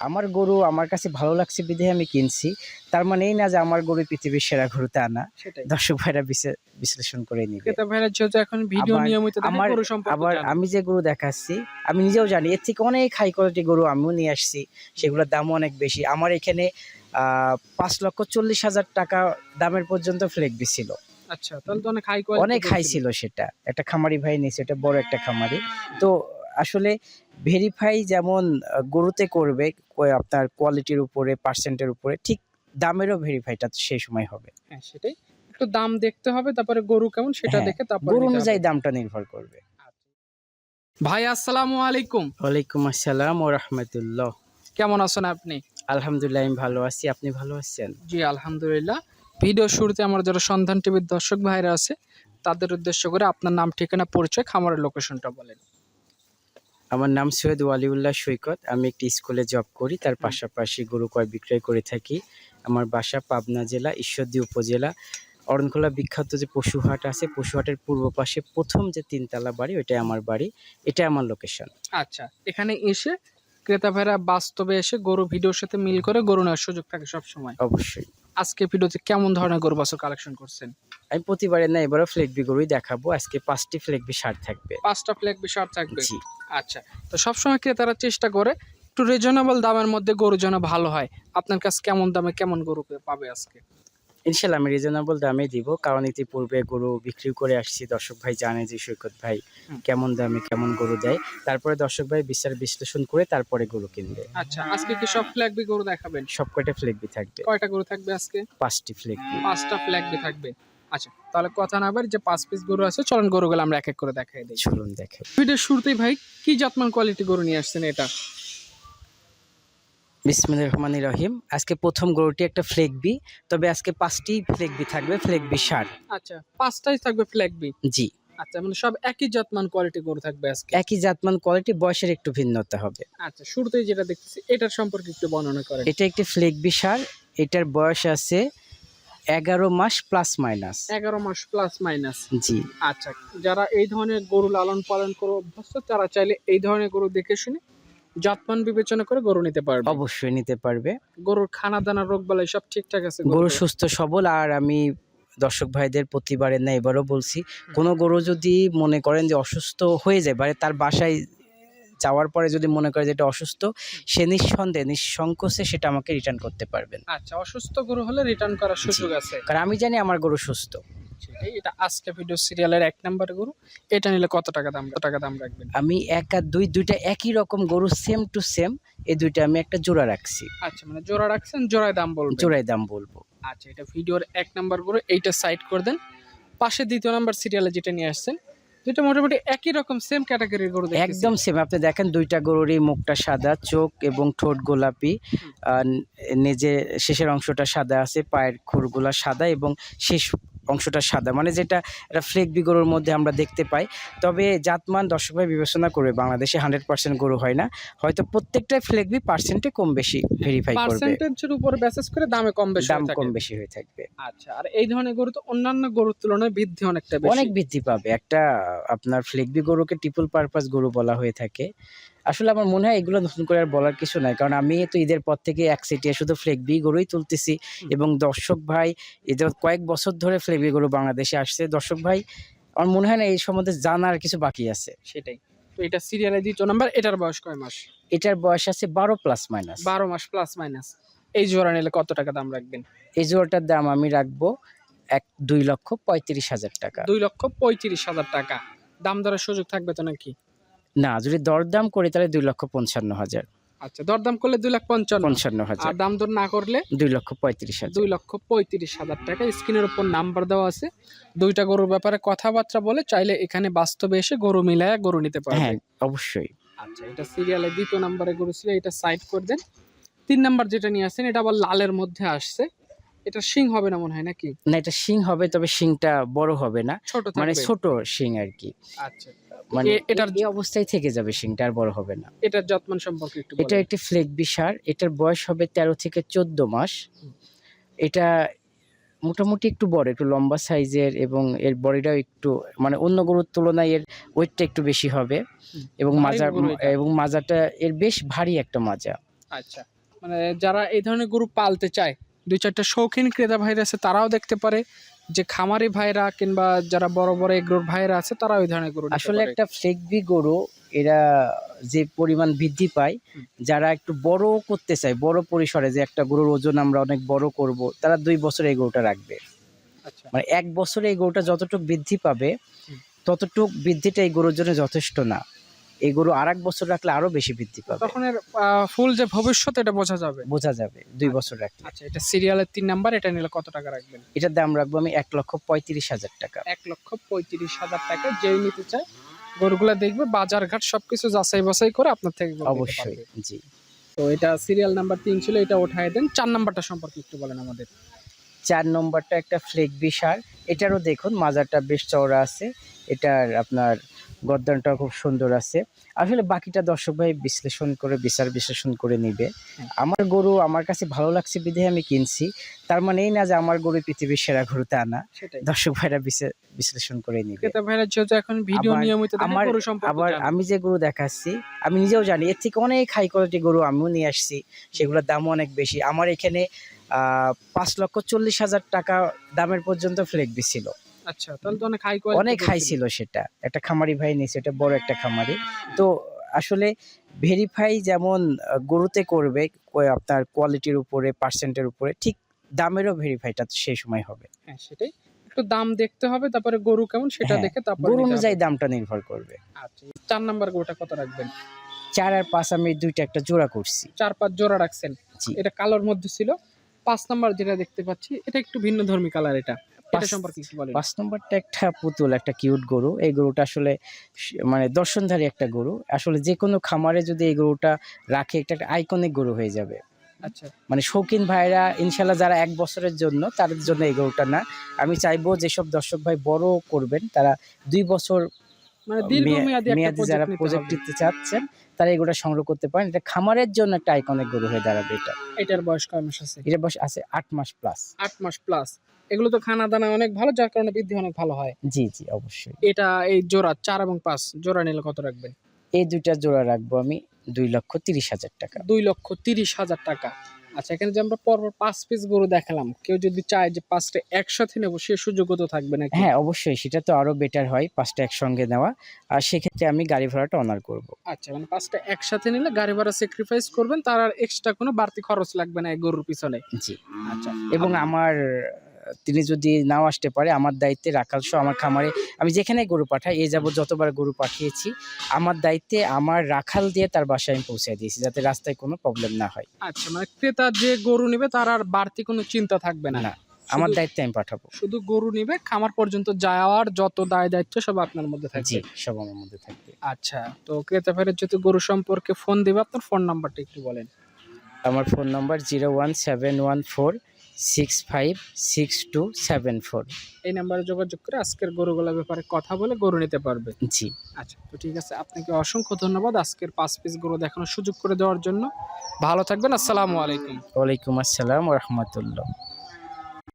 আমার গরু আমার কাছে ভালো লাগছে বিধে আমি কিনছি। তার মানে এই না যে আমার গরু পৃথিবীর সেরা গরু তা না দর্শক ভাইরা বিশ্লেষণ করে নিবে। ভাইরা যেহেতু এখন ভিডিও আবার নিয়মিত আমার- আবার আমি যে গরু দেখাচ্ছি আমি নিজেও জানি এর থেকে অনেক হাই কোয়ালিটি গরু আমিও নিয়ে আসছি। সেগুলোর দামও অনেক বেশি। আমার এখানে আহ, পাঁচ লক্ষ চল্লিশ হাজার টাকা দামের পর্যন্ত ফ্লেগবি ছিল। আচ্ছা তাহলে তো অনেক হাই অনেক হাই ছিল সেটা। একটা খামারি ভাই নিয়েছে এটা বড় একটা খামারি। তো আসলে ভেরিফাই যেমন গরুতে করবে আপনার কোয়ালিটির উপরে পার্সেন্টের উপরে ঠিক দামেরও ভেরিফাইটা সেই সময় হবে। হ্যাঁ সেটাই। একটু দাম দেখতে হবে তারপরে গরু কেমন সেটা হ্যাঁ, দেখে তারপর গরু অনুযায়ী দামটা নির্ভর করবে। ভাই আসসালামু আলাইকুম। ওয়ালাইকুম আসসালাম ও রহমতুল্লাহ। কেমন আছেন আপনি? আলহামদুলিল্লাহ আমি ভালো আছি। আপনি ভালো আছেন? জি আলহামদুলিল্লাহ। ভিডিও শুরুতে আমার যারা সন্ধান টিভির দর্শক ভাইরা আছে তাদের উদ্দেশ্য করে আপনার নাম ঠিকানা পরিচয় খামারের লোকেশনটা বলেন। আমার নাম সৈয়দ ওয়ালিউল্লাহ সৈকত। আমি একটি স্কুলে জব করি। তার পাশাপাশি গরু কয় বিক্রয় করে থাকি। আমার বাসা পাবনা জেলা ঈশ্বরদী উপজেলা। অরণখোলা বিখ্যাত যে পশুহাট আছে পশুহাটের পূর্ব পাশে প্রথম যে তিনতলা বাড়ি ওইটাই আমার বাড়ি। এটা আমার লোকেশন আচ্ছা এখানে এসে ক্রেতা ভাইরা বাস্তবে এসে গরু ভিডিওর সাথে মিল করে গরু নেওয়ার সুযোগ থাকে সবসময়। অবশ্যই। আজকে ভিডিওতে কেমন ধরনের গরু বাছুর কালেকশন করছেন? আমি প্রতিবারে না এবারও ফ্লেগবি গরুই দেখাবো। আজকে পাঁচটি ফ্লেগবি সার থাকবে। পাঁচটা ফ্ল্যাগ বিষয় থাকবে। জি। আচ্ছা তো সবসময় ক্রেতারা চেষ্টা করে একটু রিজনেবল দামের মধ্যে গরু যেন ভালো হয়। আপনার কাছে কেমন দামে কেমন গরু পাবে আজকে? ইনশাল্লাহ আমি রিজনেবল দামে দিব কারণ ইতিপূর্বে গরু বিক্রি করে আসছি। দর্শক ভাই জানে যে সৈকত ভাই কেমন দামে কেমন গরু দেয়। তারপরে দর্শক ভাই বিচার বিশ্লেষণ করে তারপরে গরু কিনবে। আচ্ছা আজকে কি সব ফ্ল্যাগ বি গরু দেখাবেন? সব কয়টা ফ্লেগবি থাকবে। কয়টা গরু থাকবে আজকে? পাঁচটি ফ্লেগবি পাঁচটা ফ্ল্যাগ বি থাকবে। আচ্ছা তাহলে কথা না বলি যে পাঁচ পিস গরু আছে চলন গরুগুলো আমরা এক এক করে দেখাই দিই। চলুন দেখে। ভিডিওর শুরুতেই ভাই কি জাতমান কোয়ালিটি গরু নিয়ে আসছেন এটা? বিসমিল্লাহির রহমানির রহিম। আজকে প্রথম গরুটি একটা ফ্লেগবি তবে আজকে পাঁচটি ফ্লেগবি থাকবে ফ্লেগবি সার আচ্ছা পাঁচটাই থাকবে ফ্ল্যাগ বি জি। আচ্ছা মানে সব একই জাতমান কোয়ালিটি গরু থাকবে আজকে? একই জাতমান কোয়ালিটি বয়সের একটু ভিন্নতা হবে। আচ্ছা শুরুতেই যেটা দেখতেছি এটার সম্পর্কে একটু বর্ণনা করেন। এটা একটি ফ্লেগবি সার এটার বয়স আছে এগারো মাস প্লাস মাইনাস এগারো মাস প্লাস মাইনাস জি। আচ্ছা যারা এই ধরনের গরু লালন পালন করে অভ্যস্ত তারা চাইলে এই ধরনের গরু দেখে শুনে জাতমান বিবেচনা করে গরু নিতে পারবে। অবশ্যই নিতে পারবে। গরুর খানা দানা রোগ বালাই সব ঠিকঠাক আছে গরু? সুস্থ সবল আর আমি দর্শক ভাইদের প্রতিবারের না এবারও বলছি কোনো গরু যদি মনে করেন যে অসুস্থ হয়ে যায় মানে তার বাসায় যাওয়ার পরে যদি মনে করে যে এটা অসুস্থ সে নিঃসন্দেহে নিঃসংকোচে সেটা আমাকে রিটার্ন করতে পারবেন। আচ্ছা অসুস্থ গরু হলে রিটার্ন করার সুযোগ আছে। কারণ আমি জানি আমার গরু সুস্থ। এটা আজকে ভিডিও সিরিয়ালের এক নাম্বার গরু। এটা নিলে কত টাকা দাম কত টাকা দাম রাখবেন? আমি এক আর দুই দুইটা একই রকম গরু সেম টু সেম এই দুইটা আমি একটা জোড়া রাখছি। আচ্ছা মানে জোড়া রাখছেন জোড়ায় দাম বলবেন? জোড়ায় দাম বলব। আচ্ছা এটা ভিডিওর এক নাম্বার গরু এইটা সাইড করে দেন। পাশে দ্বিতীয় নাম্বার সিরিয়ালে যেটা নিয়ে আসছেন দুটো মোটামুটি একই রকম সেম ক্যাটাগরির গরু একদম সেম আপনি দেখেন দুইটা গরুরই মুখটা সাদা চোখ এবং ঠোঁট গোলাপি। আর নেজে শেষের অংশটা সাদা আছে পায়ের খুরগুলা সাদা এবং শেষ অংশটা সাদা মানে যেটা একটা ফ্লেগবি গরুর মধ্যে আমরা দেখতে পাই। তবে জাতমান দর্শক ভাই বিবেচনা করবে বাংলাদেশে হান্ড্রেড পার্সেন্ট গরু হয় না। হয়তো প্রত্যেকটাই ফ্লেগবি পার্সেন্টে কম বেশি ভেরিফাই করবে। পার্সেন্টেজের উপর বেসিস করে দামে কম বেশি দাম কম বেশি হয়ে থাকবে। আচ্ছা আর এই ধরনের গরু তো অন্যান্য গরুর তুলনায় বৃদ্ধি অনেকটা বেশি। অনেক বৃদ্ধি পাবে। একটা আপনার ফ্লেগবি গরুকে ট্রিপল পারপাস গরু বলা হয়ে থাকে। আসলে আমার মনে হয় এগুলো নতুন করে আর বলার কিছু নাই। কারণ আমি তো ঈদের পর থেকে এক সিটিয়ে শুধু ফ্লেগবি গরুই তুলতেছি এবং দর্শক ভাই এদের কয়েক বছর ধরে ফ্লেগবি গরু বাংলাদেশে আসছে দর্শক ভাই আমার মনে হয় না এই সম্বন্ধে জানার কিছু বাকি আছে সেটাই। তো এটা সিরিয়ালে দ্বিতীয় নাম্বার এটার বয়স কয় মাস? এটার বয়স আছে বারো প্লাস মাইনাস বারো মাস প্লাস মাইনাস এই জোড়া নিলে কত টাকা দাম রাখবেন? এই জোড়াটার দাম আমি রাখব এক দুই লক্ষ পঁয়ত্রিশ হাজার টাকা। দুই লক্ষ পঁয়ত্রিশ হাজার টাকা। দাম দরের সুযোগ থাকবে তো নাকি? না যদি দরদাম করি তাহলে দুই লক্ষ পঞ্চান্ন হাজার। আচ্ছা দরদাম করলে দুই লাখ পঞ্চান্ন। পঞ্চান্ন হাজার। আর দাম দর না করলে দুই লক্ষ পঁয়ত্রিশ হাজার। দুই লক্ষ পঁয়ত্রিশ হাজার টাকা। স্ক্রিনের উপর নাম্বার দেওয়া আছে। দুইটা গরুর ব্যাপারে কথাবার্তা বলে চাইলে এখানে বাস্তবে এসে গরু মিলায় গরু নিতে পারবে। হ্যাঁ অবশ্যই। আচ্ছা এটা সিরিয়ালে দ্বিতীয় নাম্বারে গরু ছিল এটা সাইড করে দেন। তিন নাম্বার যেটা নিয়ে আসছেন এটা আবার লালের মধ্যে আসছে। এটা শিং হবে না মনে হয় নাকি? না এটা শিং হবে তবে শিংটা বড় হবে না। ছোট মানে ছোট শিং আর কি। আচ্ছা। মানে এটার এই অবস্থায় থেকে যাবে শিংটা আর বড় হবে না। এটার যত্ন সম্পর্কে একটু এটা একটি সার এটার বয়স হবে তেরো থেকে চোদ্দ মাস। এটা মোটামুটি একটু বড় একটু লম্বা সাইজের এবং এর বডিটাও একটু মানে অন্য গরুর তুলনায় এর ওয়েটটা একটু বেশি হবে। এবং মাজা এবং মাজাটা এর বেশ ভারী একটা মাজা। আচ্ছা। মানে যারা এই ধরনের গরু পালতে চায় দুই চারটা শৌখিন ক্রেতা ভাইরা আছে তারাও দেখতে পারে। যে খামারি ভাইরা কিংবা যারা বড় বড় এগ্রোর ভাইরা আছে তারা ওই ধরনের গরু আসলে একটা ফ্লেগবি গরু এরা যে পরিমাণ বৃদ্ধি পায় যারা একটু বড় করতে চায় বড় পরিসরে যে একটা গরুর ওজন আমরা অনেক বড় করব তারা দুই বছর এই গরুটা রাখবে। আচ্ছা। মানে এক বছরে এই গরুটা যতটুকু বৃদ্ধি পাবে। ততটুক বৃদ্ধিটা এই গরুর জন্য যথেষ্ট না। এই গরু আর এক বছর রাখলে আরও বেশি বৃদ্ধি পাবে। তখন এর ফুল যে ভবিষ্যৎ এটা বোঝা যাবে। বোঝা যাবে দুই বছর রাখলে। আচ্ছা এটা সিরিয়ালের তিন নাম্বার এটা নিলে কত টাকা রাখবেন? এটার দাম রাখব আমি এক লক্ষ পঁয়ত্রিশ হাজার টাকা। এক লক্ষ পঁয়ত্রিশ হাজার টাকা যেই নিতে চায় গরুগুলা দেখবে বাজার ঘাট সবকিছু যাচাই বাছাই করে আপনার থেকে অবশ্যই জি। তো এটা সিরিয়াল নাম্বার তিন ছিল এটা উঠায় দেন। চার নাম্বারটা সম্পর্কে একটু বলেন আমাদের। চার নম্বরটা একটা ফ্লেক বিশার এটারও দেখুন মাজারটা বেশ চওড়া আছে। এটার আপনার গর্দানটা খুব সুন্দর আছে। আসলে বাকিটা দর্শক ভাই বিশ্লেষণ করে বিচার বিশ্লেষণ করে নিবে। আমার গরু আমার কাছে ভালো লাগছে বিধে আমি কিনছি। তার মানে এই না যে আমার গরু পৃথিবীর সেরা গরু তা না দর্শক ভাইরা বিশে- বিশ্লেষণ করে নিবে। ভাইরা যেহেতু এখন ভিডিও নিয়মিত আমার- গরু আবার আমি যে গরু দেখাচ্ছি আমি নিজেও জানি এর থেকে অনেক হাই কোয়ালিটি গরু আমিও নিয়ে আসছি। সেগুলোর দামও অনেক বেশি। আমার এখানে পাঁচ লক্ষ চল্লিশ হাজার টাকা দামের পর্যন্ত ফ্লেকবি ছিল আচ্ছা তাহলে তো অনেক হাই অনেক হাই ছিল। সেটা। একটা খামারি ভাই নিয়েছে এটা বড় একটা খামারি। তো আসলে ভেরিফাই যেমন গরুতে করবে আপনার কোয়ালিটির উপরে পার্সেন্টের উপরে ঠিক দামেরও ভেরিফাইটা সেই সময় হবে। হ্যাঁ সেটাই। একটু দাম দেখতে হবে তারপরে গরু কেমন সেটা হ্যাঁ, দেখে তারপর গরু অনুযায়ী দামটা নির্ভর করবে। আচ্ছা চার নাম্বার গরুটা কত রাখবেন? চার আর পাঁচ আমি দুইটা একটা জোড়া করছি। চার পাঁচ জোড়া রাখছেন। এটা কালোর মধ্যে ছিল? পাঁচ নাম্বার যেটা দেখতে পাচ্ছি এটা একটু ভিন্ন ধর্মী কালার এটা। এটা পাঁচ- সম্পর্কে একটু বলেন। পাঁচ নম্বরটা একটা পুতুল একটা কিউট গরু। এই গরুটা আসলে মানে দর্শনধারী একটা গরু। আসলে যে কোনো খামারে যদি এই গরুটা রাখে একটা আইকনিক গরু হয়ে যাবে। আচ্ছা। মানে শৌখিন ভাইরা ইনশাল্লাহ যারা এক বছরের জন্য তাদের জন্য এই গরুটা না। আমি চাইব যেসব দর্শক ভাই বড় করবেন তারা দুই বছর মানে মেয়াদি যারা প্রজেক্ট দিতে চাচ্ছেন তারা এগুলো সংগ্রহ করতে পারেন। এটা খামারের জন্য একটা আইকনিক গরু হয়ে দাঁড়াবে এটা। এটার বয়স কয় মাস আছে? এটা বয়স আছে আট মাস প্লাস আট মাস প্লাস এগুলো তো খানা দানা অনেক ভালো যার কারণে বৃদ্ধি অনেক ভালো হয়। জি জি অবশ্যই। এটা এই জোড়া চার এবং পাঁচ জোড়া নিলে কত রাখবেন? এই দুইটা জোড়া রাখব আমি দুই লক্ষ তিরিশ হাজার টাকা। দুই লক্ষ তিরিশ হাজার টাকা। আচ্ছা এখানে যে আমরা পরপর পাঁচ পিস গরু দেখালাম কেউ যদি চায় যে পাঁচটা একসাথে নেব সে সুযোগও তো থাকবে না হ্যাঁ অবশ্যই সেটা তো আরও বেটার হয় পাঁচটা একসঙ্গে নেওয়া। আর সেক্ষেত্রে আমি গাড়ি ভাড়াটা অনার করব। আচ্ছা মানে পাঁচটা একসাথে নিলে গাড়ি ভাড়া স্যাক্রিফাইস করবেন তার আর এক্সট্রা কোনো বাড়তি খরচ লাগবে না এই গরুর পিছনে? জি। আচ্ছা। এবং আমার তিনি যদি নাও আসতে পারে আমার দায়িত্বে রাখাল সহ আমার খামারে আমি যেখানে গরু পাঠাই এই যাবত যতবার গরু পাঠিয়েছি আমার দায়িত্বে আমার রাখাল দিয়ে তার বাসায় আমি পৌঁছে দিয়েছি যাতে রাস্তায় কোনো প্রবলেম না হয়। আচ্ছা মানে ক্রেতা যে গরু নেবে তার আর বাড়তি কোনো চিন্তা থাকবে না। না আমার দায়িত্বে আমি পাঠাবো। শুধু গরু নিবে খামার পর্যন্ত যাওয়ার যত দায় দায়িত্ব সব আপনার মধ্যে জি থাকবে সব আমার মধ্যে থাকবে। আচ্ছা তো ক্রেতা ফেরত যদি গরু সম্পর্কে ফোন দিবে আপনার ফোন নাম্বারটা একটু বলেন। আমার phone number zero one seven one four six five six two seven four এই নাম্বারে যোগাযোগ করে আজকের গরুগুলোর ব্যাপারে কথা বলে গরু নিতে পারবে। জি। আচ্ছা তো ঠিক আছে আপনাকে অসংখ্য ধন্যবাদ আজকের পাঁচ পিস গরু দেখানোর সুযোগ করে দেওয়ার জন্য। ভালো থাকবেন আসসালামু আলাইকুম। ওয়ালাইকুম আসসালাম রহমতুল্লাহ।